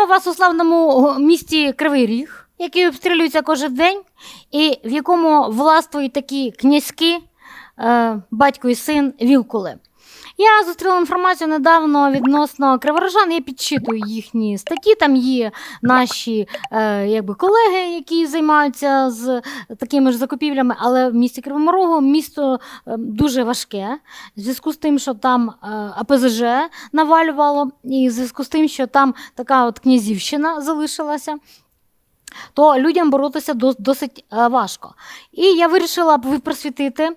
Вітаємо вас у славному місті Кривий Ріг, який обстрілюється кожен день, і в якому властвують такі князьки, е, батько і син Вілкули. Я зустріла інформацію недавно відносно криворожан. Я підчитую їхні статті. Там є наші е, якби, колеги, які займаються з такими ж закупівлями, але в місті Кривому Рогу місто е, дуже важке. В зв'язку з тим, що там е, АПЗЖ навалювало, і в зв'язку з тим, що там така от князівщина залишилася. То людям боротися досить е, важко. І я вирішила б просвітити е,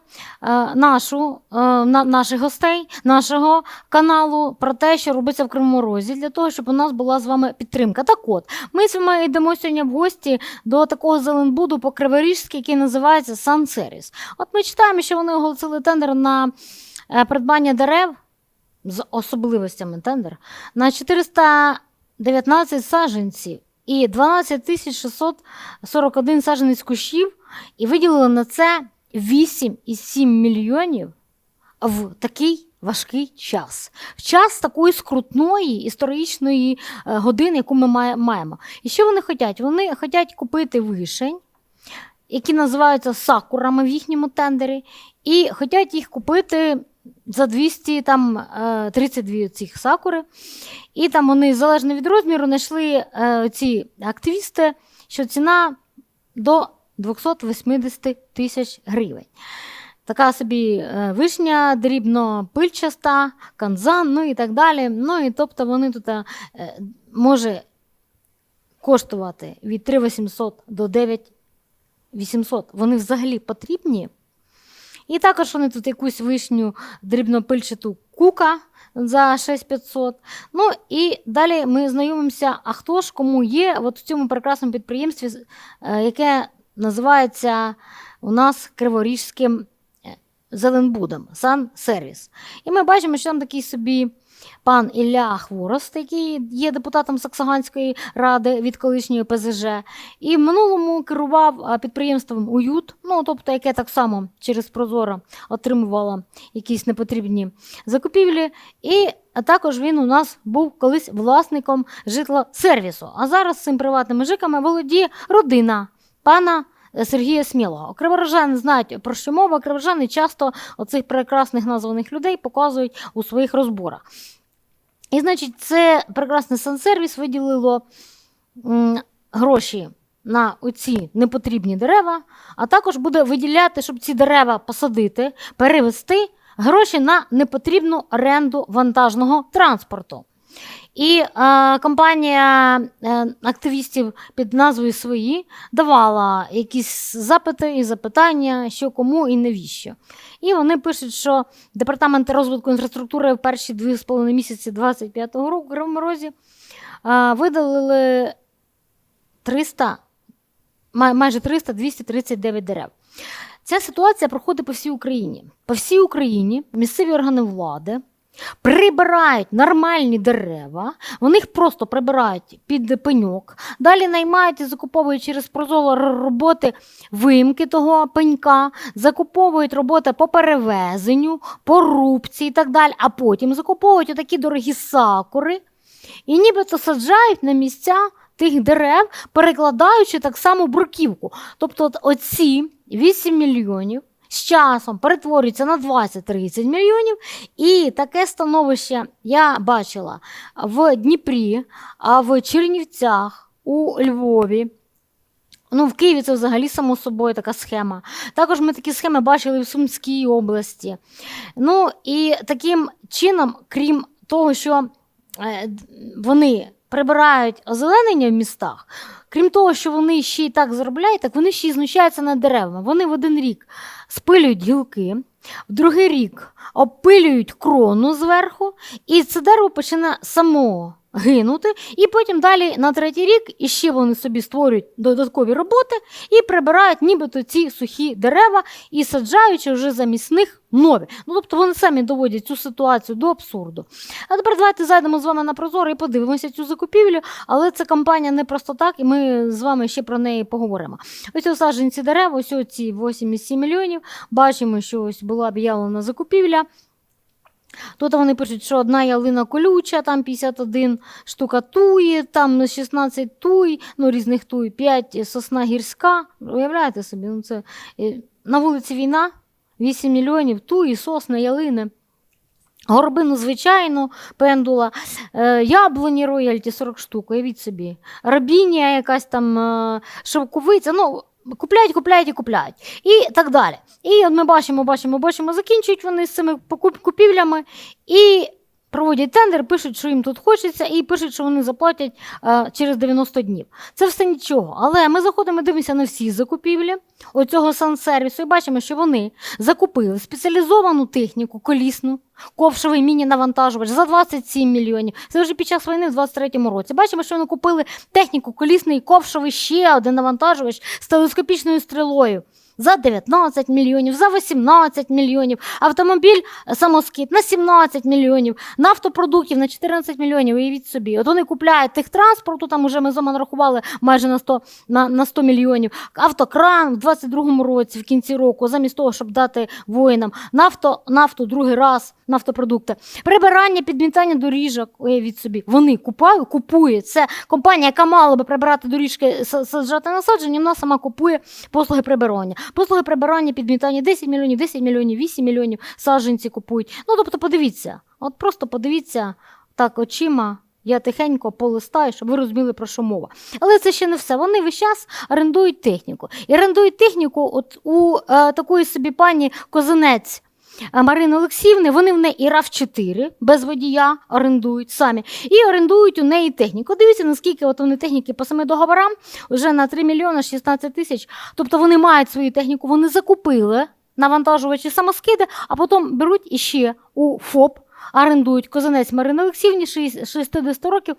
нашу, е, наших гостей, нашого каналу про те, що робиться в Кривому Розі, для того, щоб у нас була з вами підтримка. Так от, ми з вами йдемо сьогодні в гості до такого зеленбуду по Криворіжськи, який називається Сан Сервіс. От ми читаємо, що вони оголосили тендер на придбання дерев з особливостями тендер на 419 саджанців і 12 тисяч 641 саджанець кущів, і виділили на це 8,7 мільйонів в такий важкий час. В час такої скрутної історичної е, години, яку ми маємо. І що вони хочуть? Вони хочуть купити вишень, які називаються сакурами в їхньому тендері, і хочуть їх купити за 200, там, е, 32 цих сакури. І там вони, залежно від розміру, знайшли е, ці активісти, що ціна до 280 тисяч гривень. Така собі е, вишня, дрібно пильчаста, канзан, ну і так далі. Ну і тобто вони тут е, може коштувати від 3800 до 9800. Вони взагалі потрібні. І також вони тут якусь вишню дрібнопильчату кука за 6500. Ну і далі ми знайомимося, а хто ж кому є от в цьому прекрасному підприємстві, е, яке називається у нас Криворіжським е, Зеленбудом, Сан Сервіс. І ми бачимо, що там такий собі пан Ілля Хворост, який є депутатом Саксаганської ради від колишньої ПЗЖ, і в минулому керував підприємством Уют, ну тобто, яке так само через Прозоро отримувало якісь непотрібні закупівлі. І також він у нас був колись власником житла сервісу. А зараз цим приватними жиками володіє родина пана. Сергія Смілого. Криворожани знають про що мова. Криворожани часто оцих прекрасних названих людей показують у своїх розборах. І, значить, це прекрасний сансервіс виділило гроші на оці непотрібні дерева, а також буде виділяти, щоб ці дерева посадити, перевести гроші на непотрібну оренду вантажного транспорту. І е, компанія е, активістів під назвою Свої давала якісь запити і запитання, що кому і навіщо. І вони пишуть, що департамент розвитку інфраструктури в перші 2,5 місяці 2025 року в Кривому е, видалили 300, май- майже 300 239 дерев. Ця ситуація проходить по всій Україні. По всій Україні місцеві органи влади прибирають нормальні дерева, вони їх просто прибирають під пеньок, далі наймають і закуповують через прозоро роботи вимки того пенька, закуповують роботи по перевезенню, по рубці і так далі, а потім закуповують отакі дорогі сакури і нібито саджають на місця тих дерев, перекладаючи так само бруківку. Тобто, оці 8 мільйонів з часом перетворюються на 20-30 мільйонів. І таке становище я бачила в Дніпрі, а в Чернівцях, у Львові. Ну, в Києві це взагалі само собою така схема. Також ми такі схеми бачили в Сумській області. Ну і таким чином, крім того, що е, вони прибирають озеленення в містах, крім того, що вони ще й так заробляють, так вони ще й знущаються над деревами. Вони в один рік спилюють гілки, в другий рік обпилюють крону зверху, і це дерево починає само гинути. І потім далі на третій рік іще вони собі створюють додаткові роботи і прибирають нібито ці сухі дерева і саджаючи вже замість них нові. Ну тобто вони самі доводять цю ситуацію до абсурду. А тепер давайте зайдемо з вами на прозоро і подивимося цю закупівлю, але це кампанія не просто так, і ми з вами ще про неї поговоримо. Ось ось саджанці дерев, ось ці 8,7 мільйонів. Бачимо, що ось була об'явлена закупівля. Тут вони пишуть, що одна ялина колюча, там 51 штука туї, там ну, 16 туй, ну різних туй, 5 сосна гірська. Уявляєте собі, ну це е, на вулиці війна, 8 мільйонів туї, сосни, ялини. Горбину, звичайно, пендула, е, яблуні рояльті 40 штук, уявіть собі. Рабінія якась там е, шовковиця, ну, купляють, купляють і купляють. І так далі. І от ми бачимо, бачимо, бачимо, закінчують вони з цими купівлями і проводять тендер, пишуть, що їм тут хочеться, і пишуть, що вони заплатять е, через 90 днів. Це все нічого. Але ми заходимо, дивимося на всі закупівлі оцього сансервісу і бачимо, що вони закупили спеціалізовану техніку колісну, ковшовий міні-навантажувач за 27 мільйонів. Це вже під час війни в 23-му році. Бачимо, що вони купили техніку колісний ковшовий ще один навантажувач з телескопічною стрілою. За 19 мільйонів, за 18 мільйонів, автомобіль е, самоскид на 17 мільйонів, нафтопродуктів на 14 мільйонів. Уявіть собі. От вони купляють тих транспорту, там уже ми з вами майже на 100, на, на 100 мільйонів. Автокран в 22-му році, в кінці року, замість того, щоб дати воїнам нафто, нафту другий раз, нафтопродукти. Прибирання, підмітання доріжок, уявіть собі. Вони купають, купують. Це компанія, яка мала би прибирати доріжки, саджати насадження, вона сама купує послуги прибирання. Послуги прибирання, підмітання 10 мільйонів, 10 мільйонів, 8 мільйонів саджанці купують. Ну, тобто, подивіться, от просто подивіться так очима. Я тихенько полистаю, щоб ви розуміли, про що мова. Але це ще не все. Вони весь час орендують техніку. І орендують техніку от у е, такої собі пані Козинець Марини Олексіївни. Вони в неї і рав 4 без водія орендують самі. І орендують у неї техніку. Дивіться, наскільки от вони техніки по самим договорам вже на 3 мільйони 16 тисяч. Тобто вони мають свою техніку, вони закупили навантажувачі самоскиди, а потім беруть іще у ФОП. Орендують козанець Марини Олексіївні 60 років,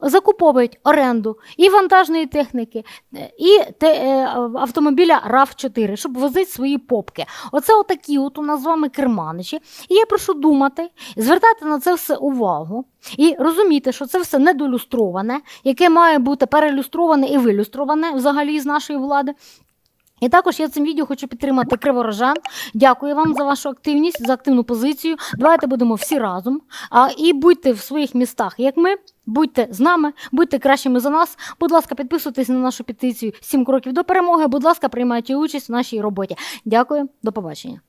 закуповують оренду і вантажної техніки, е, і те, е, автомобіля rav 4 щоб возити свої попки. Оце отакі от у нас з вами керманичі. І я прошу думати, звертати на це все увагу і розуміти, що це все недолюстроване, яке має бути перелюстроване і вилюстроване взагалі з нашої влади. І також я цим відео хочу підтримати криворожан. Дякую вам за вашу активність, за активну позицію. Давайте будемо всі разом. А, і будьте в своїх містах, як ми. Будьте з нами, будьте кращими за нас. Будь ласка, підписуйтесь на нашу петицію «7 кроків до перемоги. Будь ласка, приймайте участь в нашій роботі. Дякую, до побачення.